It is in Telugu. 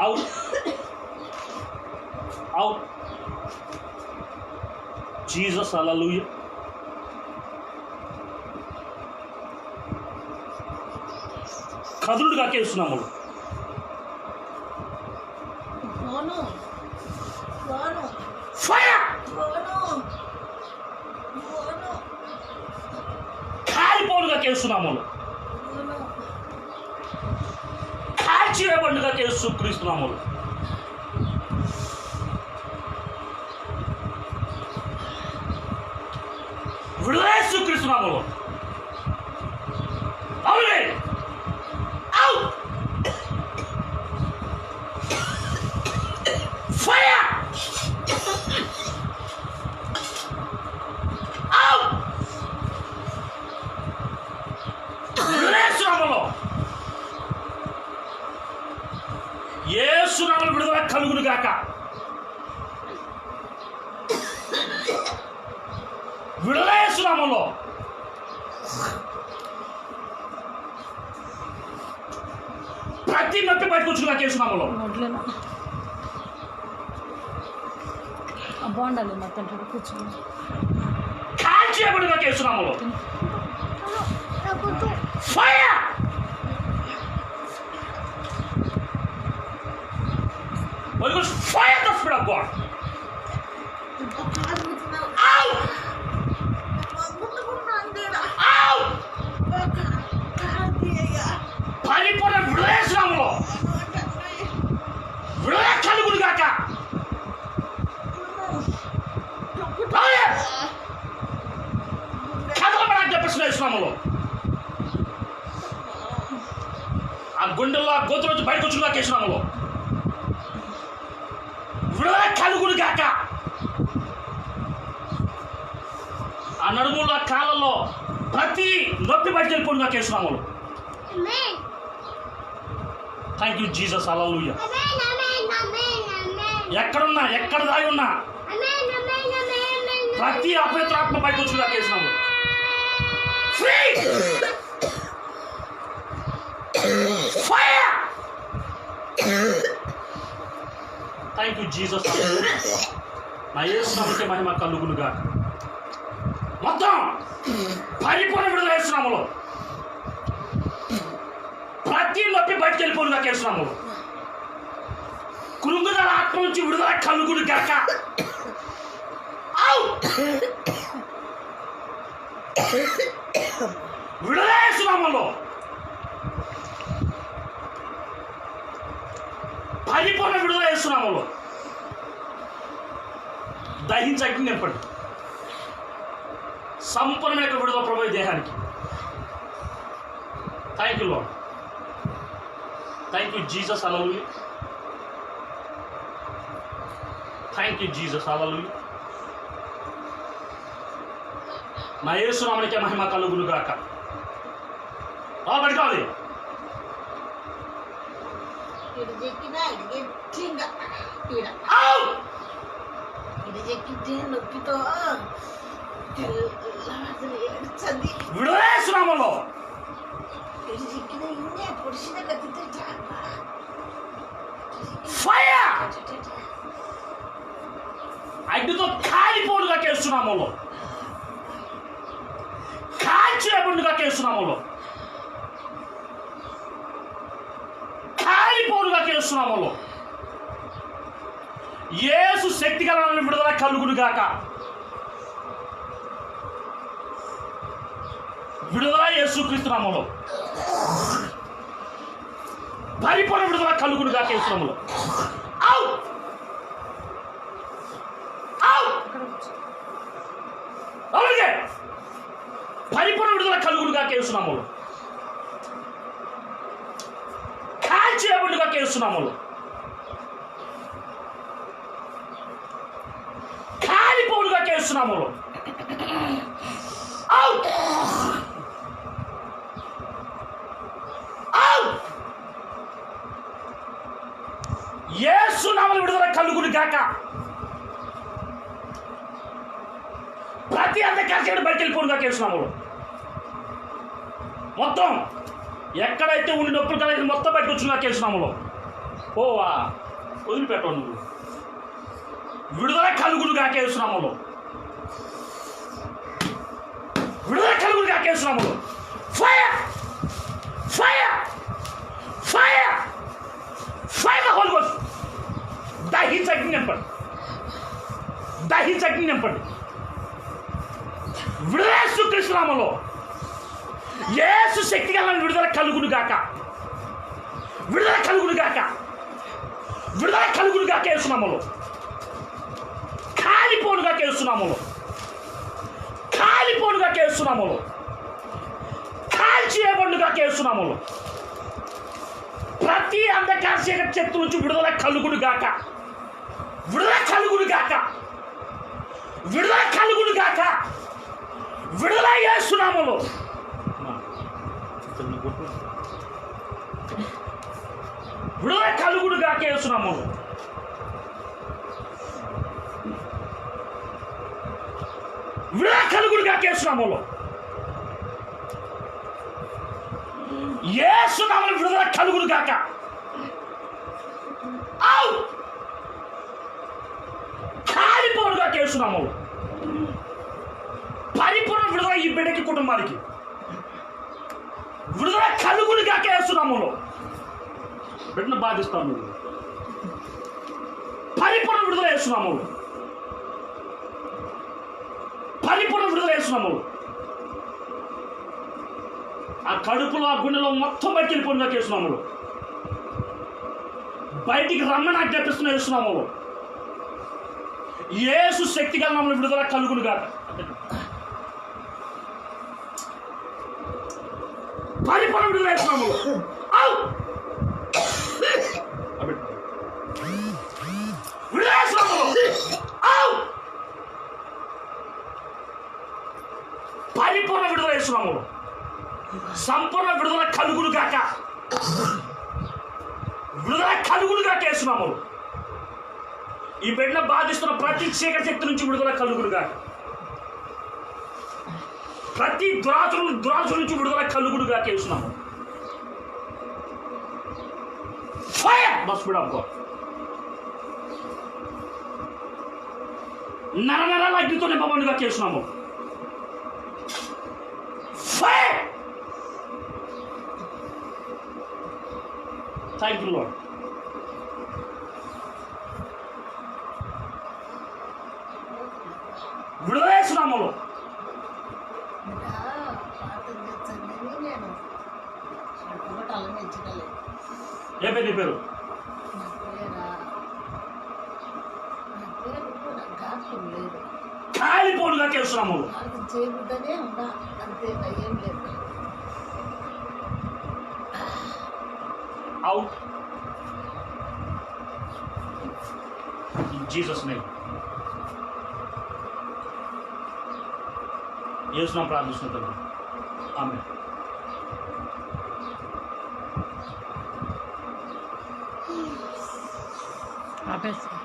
అవుట్ అవుట్ జీసస్ అలలుయ కదులుగా కేస్తున్నాము ఫోను ఫోను ఫైర్ ఫోను ఫోను కాలిపోనుగా కేస్తున్నాము కాల్చివేయబడిగా కేసు క్రీస్తున్నాము విడుదలేసు క్రీస్తున్నాము విడుదల ఏసునామంలో ప్రతి నొప్పి బయటకు వచ్చును గాక ఏసునామంలో వడ్లేనా బాగుండాలి మొత్తం చూడు కూర్చోండి కాల్చేయబడి గాక ఏసునామంలో fire Holy Ghost, fire the వేసినాములో ఆ గుండెల్లో ఆ గోతుల నుంచి బయటకు వచ్చును గాక వేసినాములో విడుదల కలుగును గాక. ఆ నడుముల కాళ్ళలో ప్రతి నొప్పి బయటకు వెళ్ళిపోను గాక వేసినాములో థ్యాంక్ యూ జీసస్ అలలుయ ఎక్కడున్నా ఎక్కడ దాగి ఉన్నా ప్రతి అపవిత్రాత్మ బయటకు వచ్చి కేసినాము free fire thank you Jesus నా యేసు నామకే మహిమ కలుగులుగా మొత్తం పరిపూర్ణ విడుదల వేస్తున్నాములో ప్రతి నొప్పి బయటకు వెళ్ళిపోను నాకు వేస్తున్నాములు కృంగుదల ఆత్మ నుంచి విడుదల కలుగుడు గాక. ఔ విడుదల వేస్తున్నాములో పరిపూర్ణ విడుదల వేస్తున్నాములో దహించకి నింపండి. సంపూర్ణమైన విడుదల ప్రభు దేహానికి. థ్యాంక్ యూ లో థ్యాంక్ యూ జీసస్ అలలు థ్యాంక్ యూ జీసస్ అలలు నా యేసునామనికే మహిమ కలుగును గాక పడుకోవాలి ఇటు చెక్కినా గట్టిగా ఈడ అవుట్ ఇటు చెక్కితే నొప్పితో తెల్లవారులు ఏడ్చంది విడుదలేస్తున్నాములో ఇటు చెక్కిన కాల్చినప్పుడుగా కేస్తున్నాములో కాలిపోనుగా కేస్తున్నాములో ఏసు శక్తి గల విడుదల కలుగును గాక. విడుదల యేసు క్రీస్తునామలో పరిపూర్ణ విడుదల కలుగును గాక యేసునామలో అవుట్ అక్కడ కూర్చో అలాగే పరిపూర్ణ విడుదల కలుగుడుగా కేస్తున్నాములు కాల్చేయబడుగా కేస్తున్నాములు కాలిపోడుగా కేస్తున్నాములు అవుట్ అవుట్ ఏసునామలు విడుదల కలుగులు గాక. ప్రతి అంధకారం బయట వెళ్ళిపోడుగా కేసునాములు మొత్తం ఎక్కడైతే ఉండి నొప్పులు కలిగి మొత్తం పెట్టుకొచ్చున్నా కేసునామలో ఓవా పోవా వదిలిపెట్టవు నువ్వు? విడుదల కలుగుడు కాకేస్తున్నాములో విడుదల కలుగుడు కాకేస్తున్నాములో fire fire fire fire holy goes దహించి అగ్ని నింపండి దహించి అగ్ని నింపండి విడుదల కృష్ణనామలో యేసు శక్తి గల విడుదల కలుగును గాక. విడుదల కలుగును గాక. విడుదల కలుగును గాక వేస్తున్నాములో కాలిపోనుగా కేస్తున్నామలో కాలిపోనుగా కేస్తున్నామలో కాల్చి కేస్తున్నామలో ప్రతి అంధకార చీకటి నుంచి విడుదల కలుగును గాక. విడుదల కలుగును గాక. విడుదల కలుగును గాక. విడుదల చేస్తున్నామలో విడుదల కలుగుడు గాక వేస్తున్నాములో విడుదల కలుగుడు గాక ఏ ఏసునామలు విడుదల కలుగుడు కాక ఔ! కాలిపోనుగా పరిపూర్ణ విడుదల ఈ బిడ్డకి కుటుంబానికి. కలుగుడుగా కేసునాములో బిడ్డను బాధిస్తాను పరిపూర్ణ విడుదల వేస్తున్నాము పరిపూర్ణ విడుదల వేస్తున్నాము ఆ కడుపులో ఆ గుండెలో మొత్తం బయటికి వెళ్ళిపోయిన చేస్తున్నాము బయటికి రమ్మని ఆజ్ఞాపిస్తున్న వేస్తున్నాము యేసు శక్తిగా మమ్మల్ని విడుదల కలుగును గాక లేచినాము పరిపూర్ణ విడుదల వేస్తున్నాము సంపూర్ణ విడుదల కలుగులు కాక విడుదల కలుగులు కాక వేస్తున్నాము ఈ బిడ్డ బాధిస్తున్న ప్రతి చీకటి శక్తి నుంచి విడుదల కలుగులు కాక ప్రతి దురాచుల దురాచుల నుంచి విడుదల కలుగును కాక వేస్తున్నాము ఫైర్ బస్ స్పీడ్ ఆఫ్ గాడ్ నర నరాల అగ్నితో నింపబడిగా చేస్తున్నాము ఫైర్ థ్యాంక్ యూ లాడ్ విడుదల వేస్తున్నాములో ప్రార్థన ఏ పేరు నీ పేరు? నా పేరా చేస్తున్నాము ఏం లేదు అవుట్ జీసస్ నేమ్ యేసునాం ప్రార్థిస్తున్నాం ఆమె Bye.